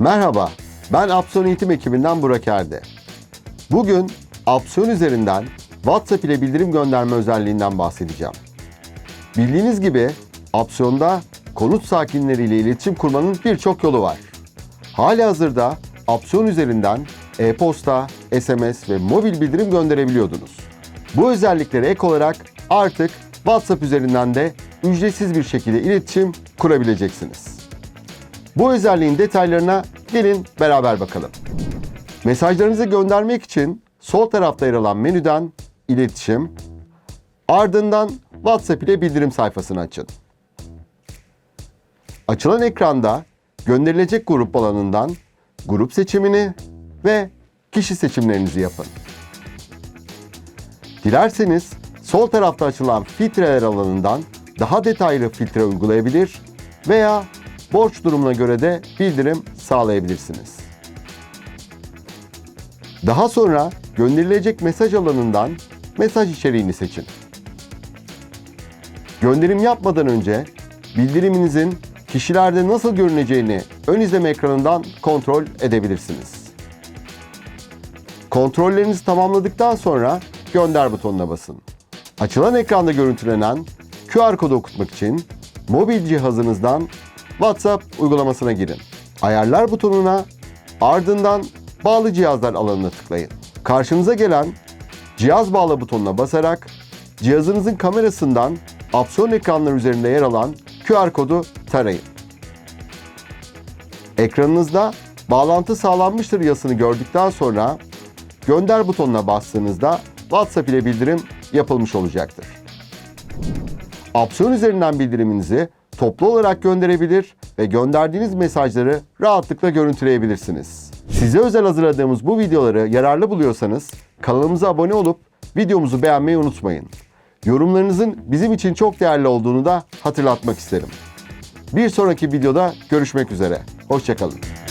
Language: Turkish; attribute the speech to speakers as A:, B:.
A: Merhaba, ben Apson Eğitim ekibinden Burak Erde. Bugün Apson üzerinden WhatsApp ile bildirim gönderme özelliğinden bahsedeceğim. Bildiğiniz gibi Apson'da konut sakinleriyle iletişim kurmanın birçok yolu var. Hali hazırda Apson üzerinden e-posta, SMS ve mobil bildirim gönderebiliyordunuz. Bu özelliklere ek olarak artık WhatsApp üzerinden de ücretsiz bir şekilde iletişim kurabileceksiniz. Bu özelliğin detaylarına gelin beraber bakalım. Mesajlarınızı göndermek için sol tarafta yer alan menüden iletişim, ardından WhatsApp ile bildirim sayfasını açın. Açılan ekranda gönderilecek grup alanından grup seçimini ve kişi seçimlerinizi yapın. Dilerseniz sol tarafta açılan filtreler alanından daha detaylı filtre uygulayabilir veya borç durumuna göre de bildirim sağlayabilirsiniz. Daha sonra gönderilecek mesaj alanından mesaj içeriğini seçin. Gönderim yapmadan önce bildiriminizin kişilerde nasıl görüneceğini ön izleme ekranından kontrol edebilirsiniz. Kontrollerinizi tamamladıktan sonra gönder butonuna basın. Açılan ekranda görüntülenen QR kodu okutmak için mobil cihazınızdan WhatsApp uygulamasına girin. Ayarlar butonuna ardından bağlı cihazlar alanına tıklayın. Karşınıza gelen cihaz bağla butonuna basarak cihazınızın kamerasından opsiyon ekranları üzerinde yer alan QR kodu tarayın. Ekranınızda bağlantı sağlanmıştır yazısını gördükten sonra gönder butonuna bastığınızda WhatsApp ile bildirim yapılmış olacaktır. Opsiyon üzerinden bildiriminizi toplu olarak gönderebilir ve gönderdiğiniz mesajları rahatlıkla görüntüleyebilirsiniz. Size özel hazırladığımız bu videoları yararlı buluyorsanız kanalımıza abone olup videomuzu beğenmeyi unutmayın. Yorumlarınızın bizim için çok değerli olduğunu da hatırlatmak isterim. Bir sonraki videoda görüşmek üzere. Hoşçakalın.